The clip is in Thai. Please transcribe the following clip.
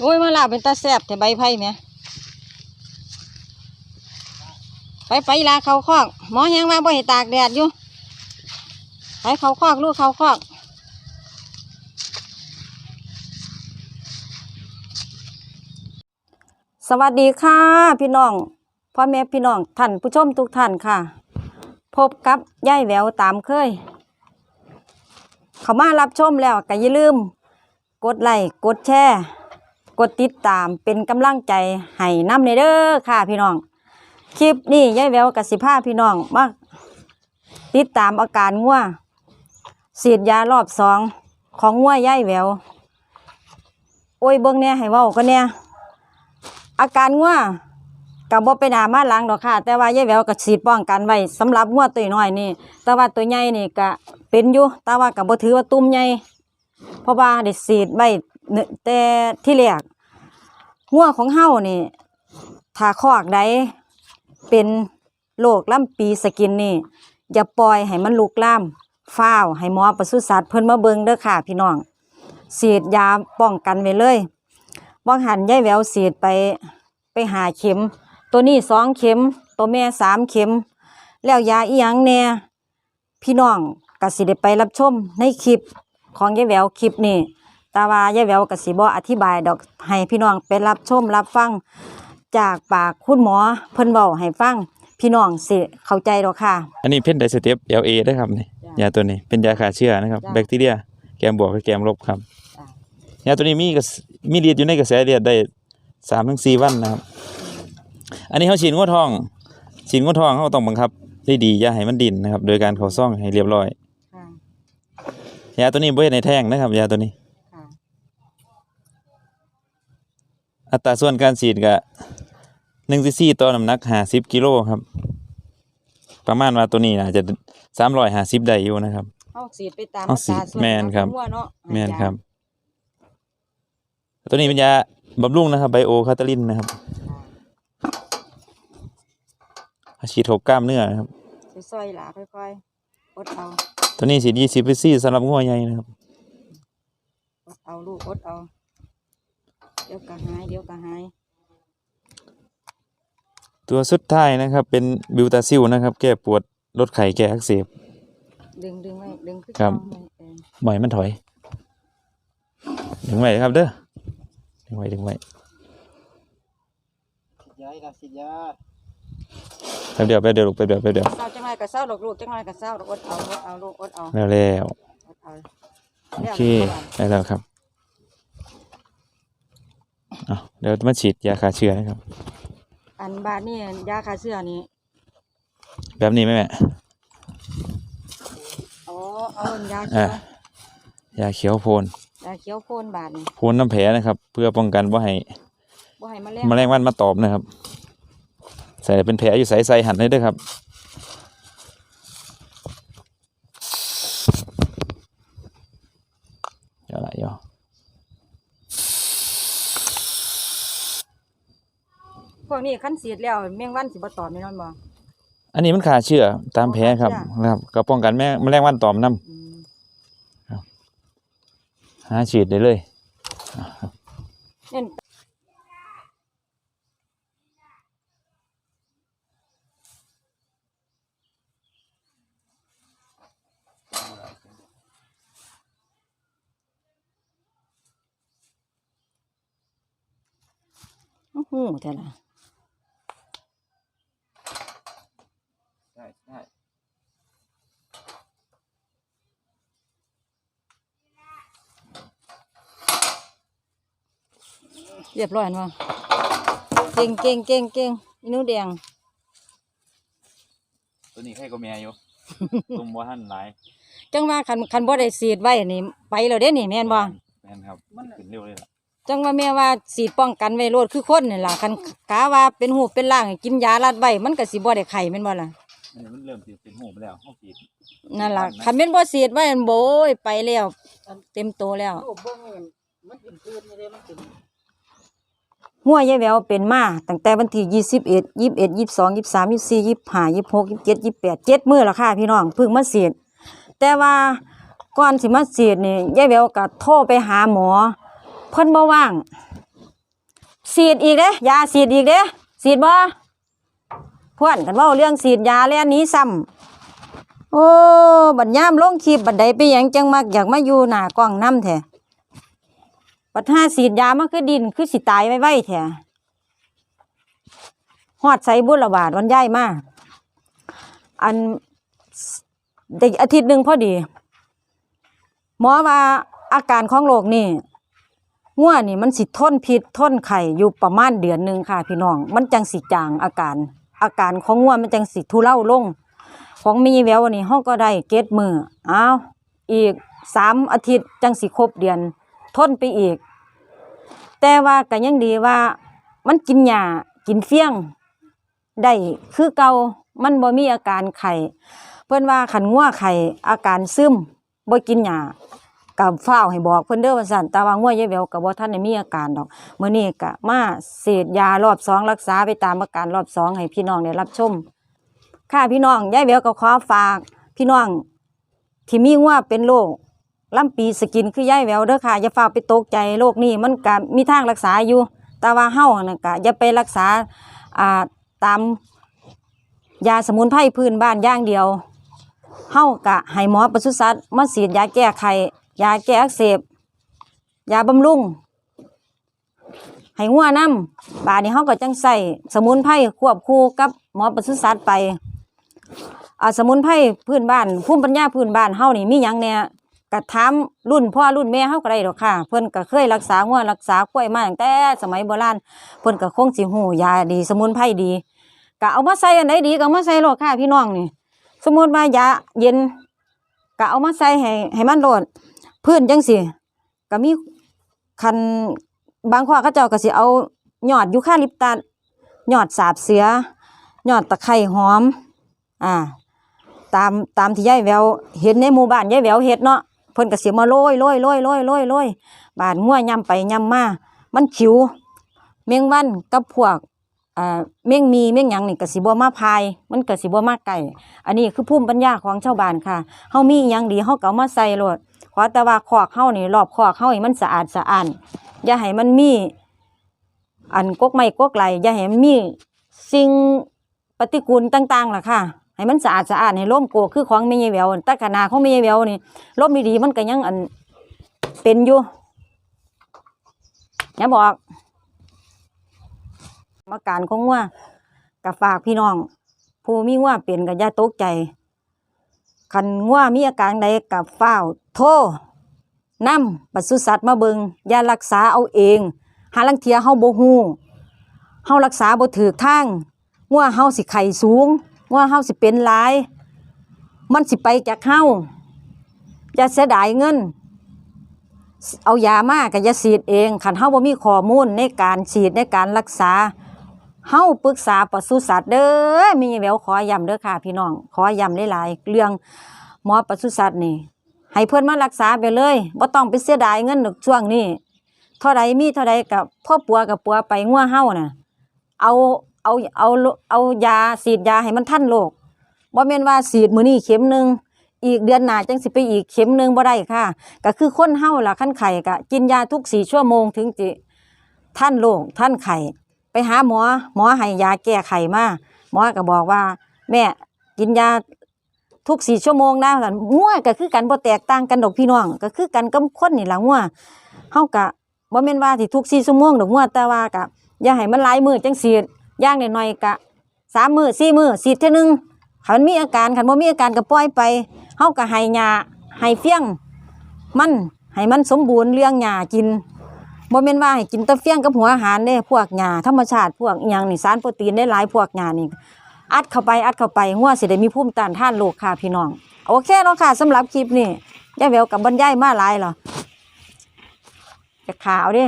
โอ้ยมาลาเป็นตาแซบแต่ใบไผ่เนี่ยไปไปลาเขาคอก หมอแหงมาบ่ให้ตากแดดอยู่ไปเขาคอกลูกเขาคอกสวัสดีค่ะ พี่น้องพ่อแม่พี่น้องท่านผู้ชมทุกท่านค่ะ พบกับย่ายแววตามเคย เขามารับชมแล้วก็อย่าลืม กดไลค์กดแชร์ กดติดตามเป็นกำลังใจให้น้ำในเด้อค่ะพี่น้อง คลิปนี้ยายแววกับสิพาพี่น้องมาติดตามอาการงัวฉีดยารอบสองของงัวยายแวว โอ้ยเบิ่งเนี่ยให้เว้าก็เนี่ยอาการงัวกับบ่เป็นหนามาหลังดอกค่ะ แต่ว่ายายแววก็ฉีดป้องกันไว้สำหรับงัวตัวน้อยนี่แต่ว่าตัวใหญ่นี่ก็เป็นอยู่แต่ว่าก็บ่ถือว่าตุ่มใหญ่เพราะว่าได้ฉีดไว้เนิ่น แต่ที่แรกงัวของเฮานี่ถ้าคอกใดเป็นโรคลำปีสกินนี่ อย่าปล่อยให้มันลุกลามฟ้าวให้หมอปศุสัตว์เพิ่นมาเบิงเด้อค่ะพี่น้องฉีดยาป้องกันไว้เลยบางหันยายแหววสีดไปไปหาเข็ม ตัวนี้สองเข็ม ตัวแม่สามเข็ม แล้วยาอีหยังแน่พี่น้องก็สิได้ไปรับชมในคลิปของยายแววคลิปนี้ แต่ว่ายายแหววก็สิบ่อธิบายดอกให้พี่น้องไปรับชมรับฟัง จากปากคุณหมอเพิ่นเว้าให้ฟังพี่น้องสิเข้าใจดอกค่ะ อันนี้เพนไดสเต็ป LA ได้ครับนี่จ้ะยาตัวนี้เป็นยาฆ่าเชื้อนะครับ จ้ะแบคทีเรีย แกมบวกกับแกมลบครับจ้ะ ยาตัวนี้มีกระแสมีเลือดอยู่ในกระแสเลือดได้สามถึงสี่วันนะครับ อันนี้เขาฉีดงวดทอง ฉีดงวดทองเขาต้องบังคับได้ดีอย่าให้มันดิ่นนะครับ โดยการเขาซ่องให้เรียบร้อยค่ะยาตัวนี้บ่ได้ในแท่งนะครับยาตัวนี้ ค่ะ อัตราส่วนการฉีดก็หนึ่งซีซีต่อน้ำหนักห้าสิบกิโลครับ ประมาณว่าตัวนี้น่าจะสามร้อยห้าสิบได้อยู่นะครับเฮาสีดไปตามเฮาฉีดอัตราส่วนแม่นครับของงัวเนาะแม่นครับ ตัวนี้เป็นยาบำรุงนะครับไบโอคาตาลินนะครับฉีดหกกล้ามเนื้อนะครับค่ะซอยๆหลาค่อยๆอดเอาตัวนี้ฉีดยี่สิบซีสำหรับงัวใหญ่นะครับอดเอาลูกอดเอา เดี๋ยวก็หายเดี๋ยวก็หายตัวสุดท้ายนะครับ เป็นบิวตาซิลนะครับ แก้ปวดลดไข้แก้อักเสบ ดึงดึงไว้ดึงขึ้นครับไว้เออบ่อยมันถอย ดึงไว้ครับเด้อดึงไว้ดึงไว้ฉีดยาให้ครับฉีดยาแป๊บเดียวแป๊บเดียวลูกแป๊บเดียวแป๊บเดียวเศร้าจังไรก็เศร้าดอกลูกจังไรก็เศร้าดอกอดเอาอดเอาลูกอดเอาแล้วแล้วอดเอาโอเคได้แล้วครับ เอาเดี๋ยวมาฉีดยาฆ่าเชื้อนะครับ อันบาดนี่ยาคาเสื้อนี่แบบนี้ไหมแม่อ๋อเอายาอ่าเขียวยาเขียวโพนยาเขียวโคนบาดนี่โพนน้ำแผลนะครับ เพื่อป้องกันว่าให้บ่ให้มาแลแมลงวันมาตอบนะครับ ใส่เป็นแผลอยู่ใส่ใส่หั่นเลยเด้วยครับ เดี๋ยวละเดี๋ยว พวกนี้คันสีดแล้วแมงวันสิบ่ตอมแม่นอนบ่ อันนี้มันขาเชื้อตามแผลครับขาเชื้อนะครับก็ป้องกันแม่แมลงวันตอมน้อืมำหาฉีดได้เลย เน่นโอ้โหแต่ละ ได้ได้ เรียบร้อยอันว่าเก่งเก่งเก่งเก่งอีหนูแดง ตัวนี้ใครก็แม่อยู่ ตุ่มว่าหันหลายจังว่าคันคันบ่ได้สีดไว้นี่ไปแล้วเด้นี่แม่นบ่แม่นครับขึ้นเร็วเลยล่ะจังว่าแม่ว่าสีดป้องกันไว้โลดคือคนนี่ล่ะคันกาว่าเป็นหูเป็นล่างให้กินยาลัดไว้มันก็สิบ่ได้ไข้แม่นบ่ล่ะอันนี้มันเริ่มสิเป็นหูไปแล้วเขาฉีดนั่นล่ะคันแม่นบ่สีดไว้มันโบยไปแล้วเต็มโตแล้ว โอ้เบิ้งนี่มันเป็นพื้นนี่เลยมันเป็น หัวยายแววเป็นมาตั้งแต่วันที่ยี่สิบเอ็ดยี่สิบเอ็ดยี่สิบสองยี่สิบสามยี่สิบสี่ยี่สิบห้ายี่สิบหกยี่สิบเจ็ดยี่สิบแปดเจ็ดมื้อละค่ะพี่น้องเพิ่งมาฉีดแต่ว่าก่อนสิมาฉีดนี่ยายแววก็โทรไปหาหมอเพิ่นบ่ว่างสีดอีกเด้ยาเสีดอีกเด้สีดบ่พวนกันว่าเรื่องสีดยาแล้วนี้ซ้ำโอ้บัดยามลงคลิปบัดใดไปหยังจังมักอยากมาอยู่หน้ากล้องน้ำแท้ บัดห้าสีดยามันคือดินคือสิตายไว้ไว้แท้ฮอดใส่บุญระบาดวันย้ายมากอันเด็กอาทิตย์หนึ่งพอดี หมอว่าอาการของโรคนี่ง่วนี่มันสิทนพิษทนไข่อยู่ประมาณเดือนหนึ่งค่ะ พี่น้อง มันจังสิจางอาการ อาการของง่วมันจังสิทุเลาลง ของมีแววนี่ห้องก็ได้เกตมืออ้าวอีกสามอาทิตย์จังสิครบเดือน ทนไปอีก แต่ว่าก็ยังดีว่ามันกินหญ้ากินเฟี้ยงได้คือเก่ามันบ่มีอาการไข้เพิ่อนว่าขันงัวไข้อาการซึมบ่กินหญ้ากับฟ้าให้บอกเพิ่อนเด้อว่าซั่นต่ว่างัวยายแววก็บ่ทันได้มีอาการดอกเมื้อนี้ก็มาเสพยารอบสองรักษาไปตามอาการรอบสองให้พี่น้องได้รับชมค่ะพี่น้องยายแววก็ขอฝาก พี่น้องที่มีงัวเป็นโรค ลำปีสกินคือยายแววเด้อค่ะอย่าฝาไปตกใจโรคนี้มันก็มีทางรักษาอยู่ แต่ว่าเฮานั่นก็อย่าไปรักษาอ่าตามยาสมุนไพรพื้นบ้านอย่างเดียวเฮากะให้หมอปศุสัตว์มาฉีดยาแก้ไขยาแก้อักเสบ ยาบำรุงให้งัวน้ำบาดนี้เฮาก็จังใส่สมุนไพรควบคู่กับหมอปศุสัตว์ไปอ่าสมุนไพรพื้นบ้านภูมิปัญญาพื้นบ้านเฮานี่มีหยังแหน่ ก็ถารุ่นพ่อรุ่นแม่เฮาก็ได้ดอกค่ะ เพิ่นก็เคยรักษางัวรักษาควยมาตั้งแต่สมัยโบราณเพิ่นก็คงสิฮู้ยาดี สมุนไพรดีก็เอามาใส่อันไหนดีก็เอามาใส่โลดค่ะ พี่น้องนี่ สมมติว่ายาเย็นก็เอามาใส่ให้ให้มันโลดพื้นจังสิก็มีคันบางข้อเขาเจ้าก็สิเอาหยอดยูคาลิปตัสยอดสาบเสือยอดตะไคร้หอม อ่า ตามตามที่ยายแววเห็นในหมู่บ้านยายแววเฮ็ดเนาะ พิ่นก็สิมาโรยโรยโรยโรยโรยโรยบาดงัวยำไปยำมา มันขิว เมงวันกับพวกอ่าเม่งมีเม่งหยังนี่กสิบ่มาพาย มันกสิบ่มาไก่ อันนี้คือภูมิปัญญาของชาวบ้านค่ะเฮามียังดีเฮาเก็เอามาใส่โลดขอแต่ว่าคอกเฮานี่รอบคอกเฮาให้มันสะอาดสะอ้านอย่าให้มันมี อันกกไม้กกไหลอย่าให้มันมีสิ่งปฏิกูลต่างๆล่ะค่ะ ให้มันสะอาดสะอาดให้ร่มโกคือของแม่ยายแววต่ขนาดของแม่ยายแววนี่ร่มดีๆมันก็ยังอันเป็นอยู่อย่าบอกอาการของงัวกับฝากพี่น้อง ผู้มีงัวเป็นกับยาตกใจคันงัวมีอาการใดกับฝ้าโทรนำปศุสัตว์มาเบิงยารักษาเอาเอง หาลังเทียเฮาโบ่ฮู้เฮารักษาบ่ถูกทางงัวเฮาสิไข้สูง งัวเฮาสิเป็นหลาย มันสิไปจากเฮาอย่าเสียดายเงิน เอายามาก็อย่าฉีดเองคันเฮาบ่มีข้อมูลในการฉีดในการรักษาเฮาปรึกษาปศุสัตว์เด้อมีแววขอย้ำเด้อค่ะ พี่น้อง ขอย้ำหลายๆเรื่องหมอปศุสัตว์นี่ ให้เพิ่อนมารักษาไปเลยบ่ต้องไปเสียดายเงินดอกช่วงนี้เท่าใดมีเท่าใดกับพ่อปัวกับปัวไปงัวเฮาน่ะ เอา เอาเอาเอายาฉีดยาให้มันทันโรคบ่แม่นว่าฉีดมื้อนี้เข็มหนึ่งอีกเดือนหน้าจังสิไปอีกเข็มหนึ่งบ่ได้ค่ะ ก็คือคนเฮาล่ะคันไข้ก็กินยาทุก4ชั่วโมงถึงจิท่านโรคท่านไข้ไปหาหมอหมอให้ยาแก้ไขมาหมอก็บอกว่า แม่กินยาทุกสี่ชั่วโมงนะกันงัวก็คือกันบ่แตกต่างกันดอกพี่น้อง ก็คือกันกับคนนี่ล่ะงัวเฮาก็บ่แม่นว่าสิทุกสี่ชั่วโมงดอกงัวแต่ว่าก็อย่าให้มันหลายมื้อจังสีด ย่างน้อยๆก็สามมือสี่มือสีดเท่อนึงคันมีอาการคันบ่มีอาการก็ปล่อยไปเฮาก็ให้ยาให้เฟี้ยง มันให้มันสมบูรณ์เรื่องหญ้ากินบ่แม่นว่าให้กินแตะเฟี้ยงกับหัวอาหารเด้พวกหญ้าธรรมชาติพวกอิหยังนี่สารโปรตีนได้หลายพวกหญ้านี่อัดเข้าไปอัดเข้าไปงัวสิได้มีภูมิต้านทานโรคค่ะพี่น้อง โอเคเนาะค่ะสำหรับคลิปนี้ยายแววกับบรรยายมาหลายเหรอจะขาวเด้